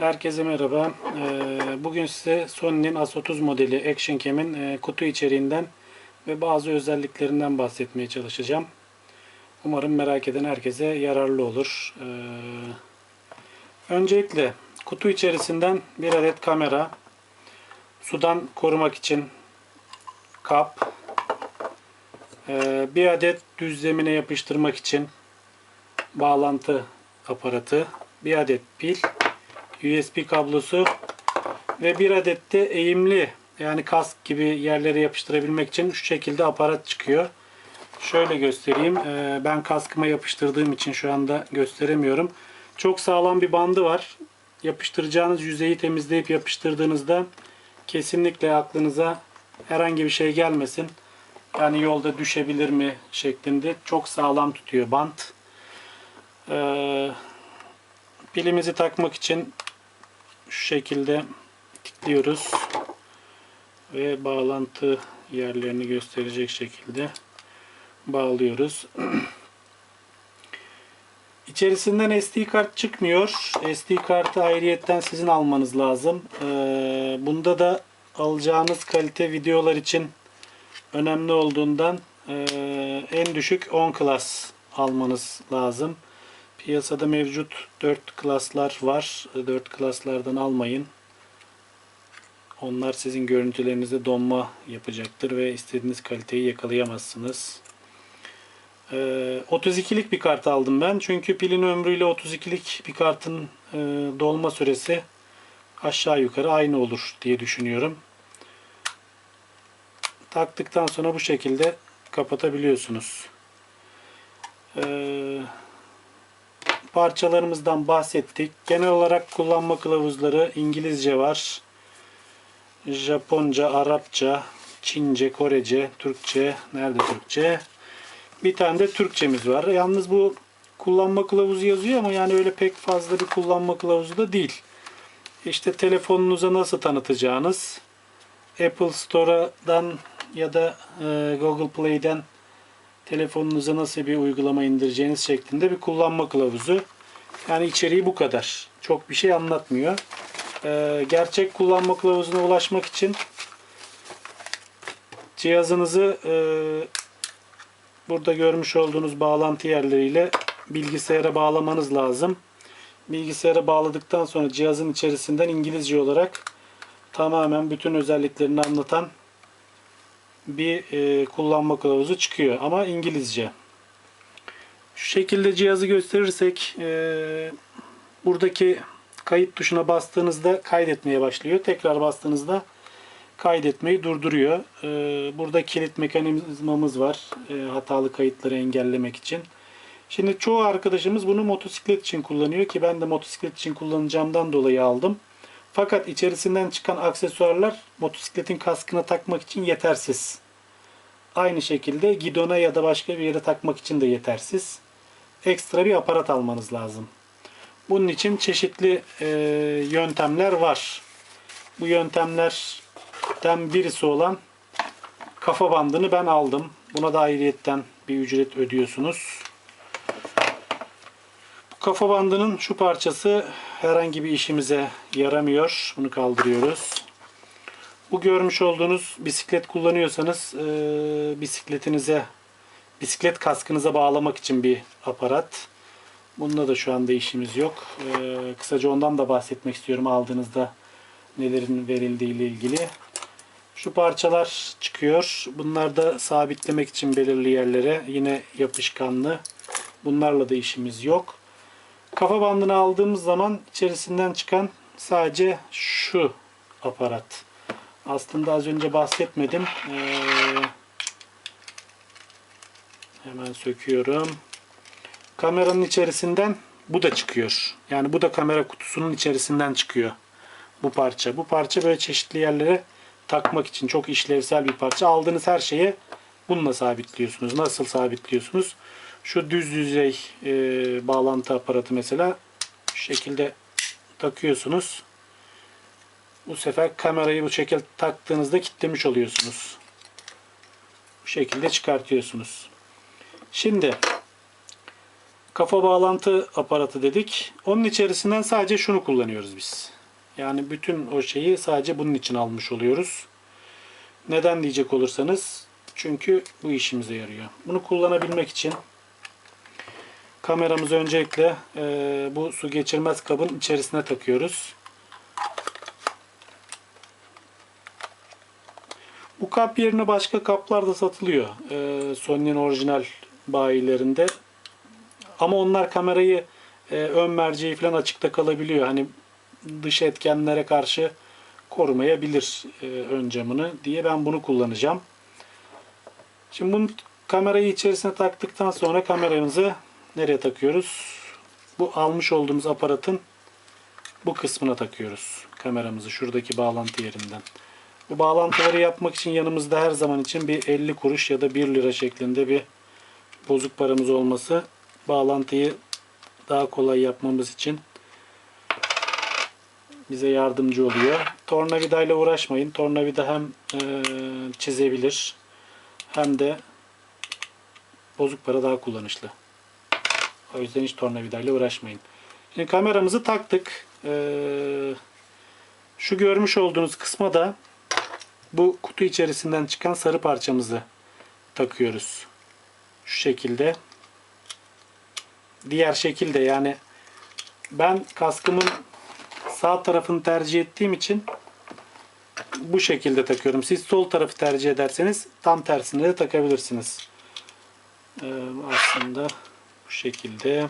Herkese merhaba. Ee, Bugün size Sony'nin A30 modeli Action Cam'in e, kutu içeriğinden ve bazı özelliklerinden bahsetmeye çalışacağım. Umarım merak eden herkese yararlı olur. Ee, Öncelikle kutu içerisinden bir adet kamera, sudan korumak için kap, e, bir adet düz zemine yapıştırmak için bağlantı aparatı, bir adet pil, USB kablosu ve bir adet de eğimli yani kask gibi yerlere yapıştırabilmek için şu şekilde aparat çıkıyor. Şöyle göstereyim. Ee, Ben kaskıma yapıştırdığım için şu anda gösteremiyorum. Çok sağlam bir bandı var. Yapıştıracağınız yüzeyi temizleyip yapıştırdığınızda kesinlikle aklınıza herhangi bir şey gelmesin. Yani yolda düşebilir mi şeklinde çok sağlam tutuyor bant. Ee, pilimizi takmak için şu şekilde tıklıyoruz ve bağlantı yerlerini gösterecek şekilde bağlıyoruz. İçerisinden SD kart çıkmıyor. SD kartı ayrıyetten sizin almanız lazım. Ee, bunda da alacağınız kalite videolar için önemli olduğundan e, en düşük 10 klas almanız lazım. Piyasada mevcut 4 klaslar var. 4 klaslardan almayın. Onlar sizin görüntülerinizde donma yapacaktır ve istediğiniz kaliteyi yakalayamazsınız. Ee, 32'lik bir kart aldım ben. Çünkü pilin ömrüyle 32'lik bir kartın e, dolma süresi aşağı yukarı aynı olur diye düşünüyorum. Taktıktan sonra bu şekilde kapatabiliyorsunuz. Ee, parçalarımızdan bahsettik. Genel olarak kullanma kılavuzları İngilizce var. Japonca, Arapça, Çince, Korece, Türkçe, nerede Türkçe? Bir tane de Türkçemiz var. Yalnız bu kullanma kılavuzu yazıyor ama yani öyle pek fazla bir kullanma kılavuzu da değil. İşte telefonunuza nasıl tanıtacağınız, Apple Store'dan ya da e, Google Play'den telefonunuza nasıl bir uygulama indireceğiniz şeklinde bir kullanma kılavuzu. Yani içeriği bu kadar. Çok bir şey anlatmıyor. Ee, gerçek kullanma kılavuzuna ulaşmak için cihazınızı e, burada görmüş olduğunuz bağlantı yerleriyle bilgisayara bağlamanız lazım. Bilgisayara bağladıktan sonra cihazın içerisinden İngilizce olarak tamamen bütün özelliklerini anlatan bir e, kullanma kılavuzu çıkıyor ama İngilizce. Şu şekilde cihazı gösterirsek e, buradaki kayıt tuşuna bastığınızda kaydetmeye başlıyor. Tekrar bastığınızda kaydetmeyi durduruyor. E, burada kilit mekanizmamız var e, hatalı kayıtları engellemek için. Şimdi çoğu arkadaşımız bunu motosiklet için kullanıyor ki ben de motosiklet için kullanacağımdan dolayı aldım. Fakat içerisinden çıkan aksesuarlar motosikletin kaskına takmak için yetersiz. Aynı şekilde gidona ya da başka bir yere takmak için de yetersiz. Ekstra bir aparat almanız lazım. Bunun için çeşitli e, yöntemler var. Bu yöntemlerden birisi olan kafa bandını ben aldım. Buna da ayrıyetten bir ücret ödüyorsunuz. Kafa bandının şu parçası herhangi bir işimize yaramıyor. Bunu kaldırıyoruz. Bu görmüş olduğunuz bisiklet kullanıyorsanız e, bisikletinize bisiklet kaskınıza bağlamak için bir aparat. Bununla da şu anda işimiz yok. E, kısaca ondan da bahsetmek istiyorum aldığınızda nelerin verildiği ile ilgili. Şu parçalar çıkıyor. Bunlar da sabitlemek için belirli yerlere yine yapışkanlı. Bunlarla da işimiz yok. Kafa bandını aldığımız zaman içerisinden çıkan sadece şu aparat. Aslında az önce bahsetmedim. Ee, hemen söküyorum. Kameranın içerisinden bu da çıkıyor. Yani bu da kamera kutusunun içerisinden çıkıyor. Bu parça. Bu parça böyle çeşitli yerlere takmak için çok işlevsel bir parça. Aldığınız her şeye bununla sabitliyorsunuz. Nasıl sabitliyorsunuz? Şu düz yüzey e, bağlantı aparatı mesela şu şekilde takıyorsunuz. Bu sefer kamerayı bu şekilde taktığınızda kilitlemiş oluyorsunuz. Bu şekilde çıkartıyorsunuz. Şimdi kafa bağlantı aparatı dedik. Onun içerisinden sadece şunu kullanıyoruz biz. Yani bütün o şeyi sadece bunun için almış oluyoruz. Neden diyecek olursanız çünkü bu işimize yarıyor. Bunu kullanabilmek için kameramızı öncelikle e, bu su geçirmez kabın içerisine takıyoruz. Bu kap yerine başka kaplar da satılıyor. E, Sony'nin orijinal bayilerinde. Ama onlar kamerayı e, ön merceği falan açıkta kalabiliyor. Hani dış etkenlere karşı korumayabilir e, ön camını diye ben bunu kullanacağım. Şimdi bunu kamerayı içerisine taktıktan sonra kameramızı nereye takıyoruz? Bu almış olduğumuz aparatın bu kısmına takıyoruz. Kameramızı şuradaki bağlantı yerinden. Bu bağlantıları yapmak için yanımızda her zaman için bir 50 kuruş ya da 1 lira şeklinde bir bozuk paramız olması bağlantıyı daha kolay yapmamız için bize yardımcı oluyor. Tornavida ile uğraşmayın. Tornavida hem e, çizebilir hem de bozuk para daha kullanışlı. O yüzden hiç tornavida ile uğraşmayın. Şimdi kameramızı taktık. Ee, şu görmüş olduğunuz kısma da bu kutu içerisinden çıkan sarı parçamızı takıyoruz. Şu şekilde. Diğer şekilde yani ben kaskımın sağ tarafını tercih ettiğim için bu şekilde takıyorum. Siz sol tarafı tercih ederseniz tam tersine de takabilirsiniz. Ee, aslında bu şekilde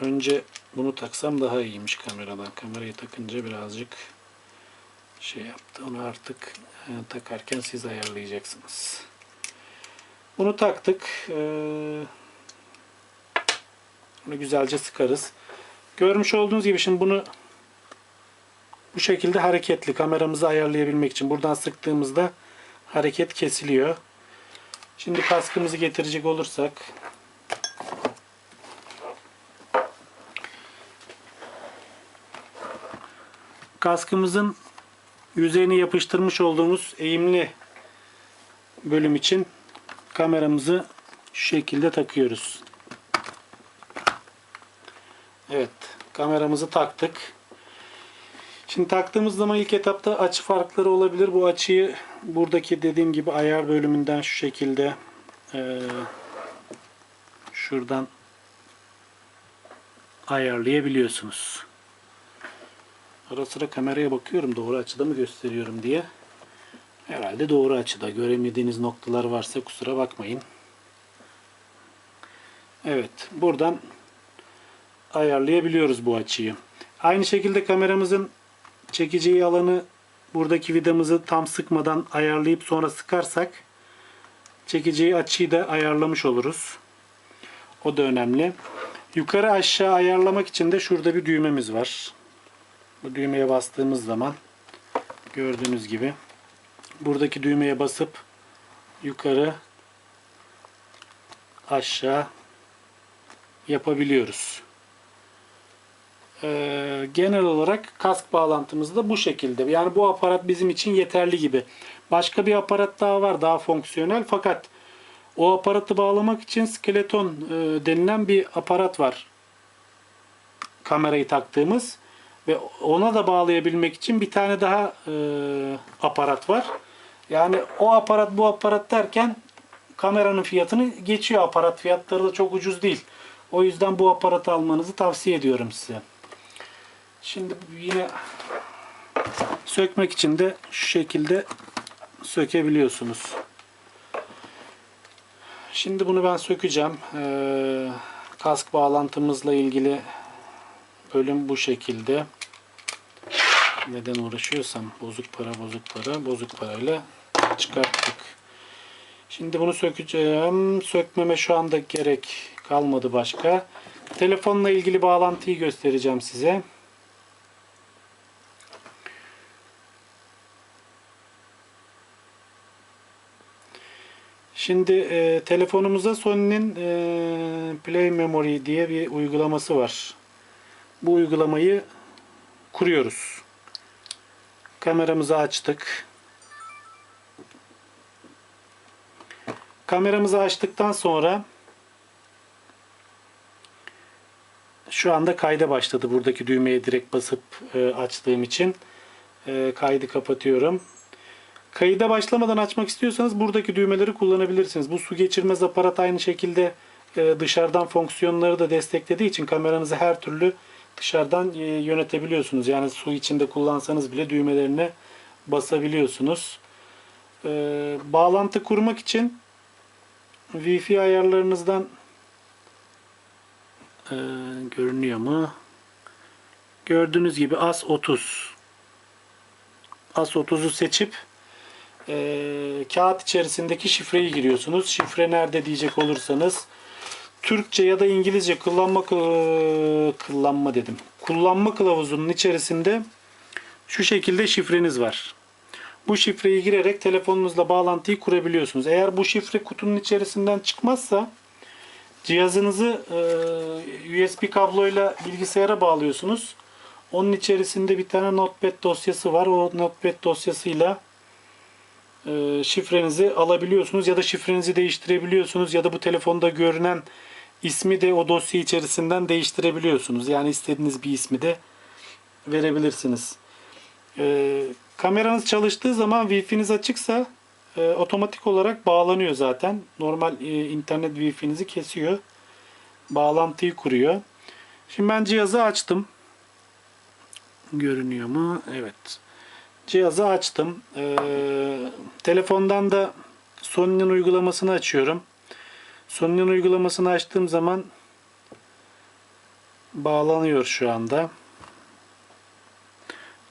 önce bunu taksam daha iyiymiş kameradan. Kamerayı takınca birazcık şey yaptı. Onu artık e, takarken siz ayarlayacaksınız. Bunu taktık. Ee, bunu güzelce sıkarız. Görmüş olduğunuz gibi şimdi bunu bu şekilde hareketli kameramızı ayarlayabilmek için buradan sıktığımızda hareket kesiliyor. Şimdi kaskımızı getirecek olursak kaskımızın yüzeyine yapıştırmış olduğumuz eğimli bölüm için kameramızı şu şekilde takıyoruz. Evet, kameramızı taktık. Şimdi taktığımız zaman ilk etapta açı farkları olabilir. Bu açıyı buradaki dediğim gibi ayar bölümünden şu şekilde eee, şuradan ayarlayabiliyorsunuz. Ara sıra kameraya bakıyorum doğru açıda mı gösteriyorum diye. Herhalde doğru açıda. Göremediğiniz noktalar varsa kusura bakmayın. Evet, buradan ayarlayabiliyoruz bu açıyı. Aynı şekilde kameramızın çekeceği alanı buradaki vidamızı tam sıkmadan ayarlayıp sonra sıkarsak çekeceği açıyı da ayarlamış oluruz. O da önemli. Yukarı aşağı ayarlamak için de şurada bir düğmemiz var. Bu düğmeye bastığımız zaman gördüğünüz gibi buradaki düğmeye basıp yukarı aşağı yapabiliyoruz. Ee, genel olarak kask bağlantımız da bu şekilde. Yani bu aparat bizim için yeterli gibi. Başka bir aparat daha var daha fonksiyonel fakat o aparatı bağlamak için skeleton e, denilen bir aparat var. Kamerayı taktığımız ve ona da bağlayabilmek için bir tane daha e, aparat var. Yani o aparat bu aparat derken kameranın fiyatını geçiyor. Aparat fiyatları da çok ucuz değil. O yüzden bu aparatı almanızı tavsiye ediyorum size. Şimdi yine sökmek için de şu şekilde sökebiliyorsunuz. Şimdi bunu ben sökeceğim. Ee, kask bağlantımızla ilgili bölüm bu şekilde. Neden uğraşıyorsam bozuk para bozuk para bozuk parayla çıkarttık. Şimdi bunu sökeceğim. Sökmeme şu anda gerek kalmadı başka. Telefonla ilgili bağlantıyı göstereceğim size. Şimdi e, telefonumuza Sony'nin e, Play Memory diye bir uygulaması var. Bu uygulamayı kuruyoruz. Kameramızı açtık. Kameramızı açtıktan sonra şu anda kayda başladı. Buradaki düğmeye direkt basıp e, açtığım için e, kaydı kapatıyorum. Kayıda başlamadan açmak istiyorsanız buradaki düğmeleri kullanabilirsiniz. Bu su geçirmez aparat aynı şekilde e, dışarıdan fonksiyonları da desteklediği için kameranızı her türlü dışarıdan e, yönetebiliyorsunuz. Yani su içinde kullansanız bile düğmelerine basabiliyorsunuz. E, bağlantı kurmak için Wi-Fi ayarlarınızdan görünüyor mu? Gördüğünüz gibi AS30 AS30'u seçip e, kağıt içerisindeki şifreyi giriyorsunuz. Şifre nerede diyecek olursanız Türkçe ya da İngilizce kullanma kullanma dedim. Kullanma kılavuzunun içerisinde şu şekilde şifreniz var. Bu şifreyi girerek telefonunuzla bağlantıyı kurabiliyorsunuz. Eğer bu şifre kutunun içerisinden çıkmazsa cihazınızı e, USB kabloyla bilgisayara bağlıyorsunuz. Onun içerisinde bir tane notepad dosyası var. O notepad dosyasıyla e, şifrenizi alabiliyorsunuz ya da şifrenizi değiştirebiliyorsunuz ya da bu telefonda görünen ismi de o dosya içerisinden değiştirebiliyorsunuz. Yani istediğiniz bir ismi de verebilirsiniz. E, kameranız çalıştığı zaman Wi-Fi'niz açıksa e, otomatik olarak bağlanıyor zaten. Normal e, internet Wi-Fi'nizi kesiyor. Bağlantıyı kuruyor. Şimdi ben cihazı açtım. Görünüyor mu? Evet. Cihazı açtım. Ee, telefondan da Sony'nin uygulamasını açıyorum. Sony'nin uygulamasını açtığım zaman bağlanıyor şu anda.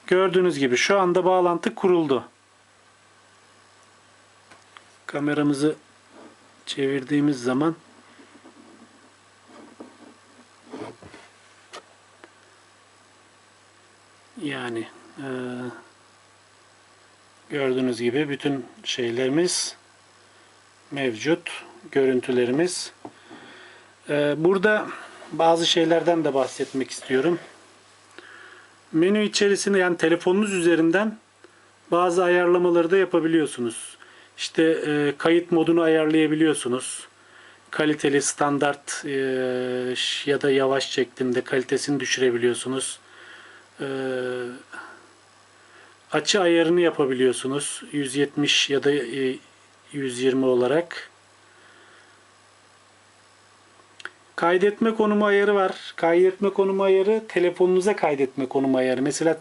Gördüğünüz gibi şu anda bağlantı kuruldu. Kameramızı çevirdiğimiz zaman yani eee Gördüğünüz gibi bütün şeylerimiz mevcut. Görüntülerimiz. Ee, burada bazı şeylerden de bahsetmek istiyorum. Menü içerisinde yani telefonunuz üzerinden bazı ayarlamaları da yapabiliyorsunuz. İşte e, kayıt modunu ayarlayabiliyorsunuz. Kaliteli, standart e, ya da yavaş şeklinde kalitesini düşürebiliyorsunuz. Eee açı ayarını yapabiliyorsunuz. 170 ya da e, 120 olarak. Kaydetme konumu ayarı var. Kaydetme konumu ayarı telefonunuza kaydetme konumu ayarı. Mesela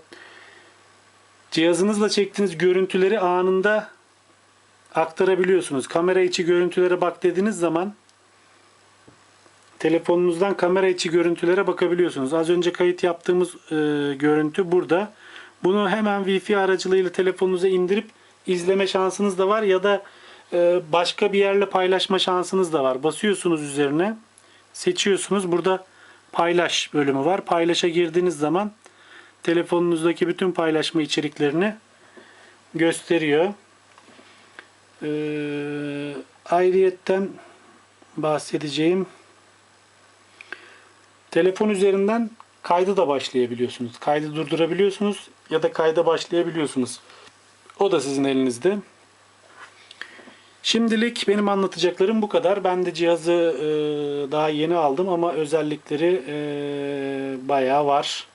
cihazınızla çektiğiniz görüntüleri anında aktarabiliyorsunuz. Kamera içi görüntülere bak dediğiniz zaman telefonunuzdan kamera içi görüntülere bakabiliyorsunuz. Az önce kayıt yaptığımız e, görüntü burada. Bunu hemen Wi-Fi aracılığıyla telefonunuza indirip izleme şansınız da var ya da e, başka bir yerle paylaşma şansınız da var. Basıyorsunuz üzerine, seçiyorsunuz. Burada paylaş bölümü var. Paylaşa girdiğiniz zaman telefonunuzdaki bütün paylaşma içeriklerini gösteriyor. Ee, ayrıyetten bahsedeceğim telefon üzerinden kaydı da başlayabiliyorsunuz. Kaydı durdurabiliyorsunuz ya da kayda başlayabiliyorsunuz. O da sizin elinizde. Şimdilik benim anlatacaklarım bu kadar. Ben de cihazı e, daha yeni aldım ama özellikleri e, bayağı var.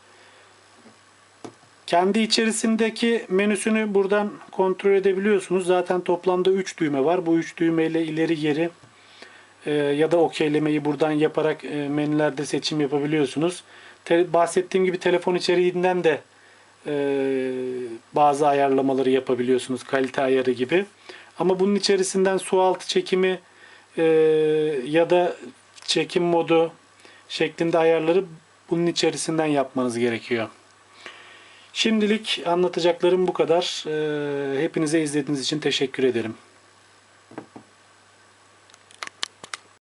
Kendi içerisindeki menüsünü buradan kontrol edebiliyorsunuz. Zaten toplamda 3 düğme var. Bu 3 düğmeyle ileri geri e, ya da okeylemeyi buradan yaparak e, menülerde seçim yapabiliyorsunuz. Te- bahsettiğim gibi telefon içeriğinden de e, bazı ayarlamaları yapabiliyorsunuz. Kalite ayarı gibi. Ama bunun içerisinden su altı çekimi e, ya da çekim modu şeklinde ayarları bunun içerisinden yapmanız gerekiyor. Şimdilik anlatacaklarım bu kadar. E, hepinize izlediğiniz için teşekkür ederim.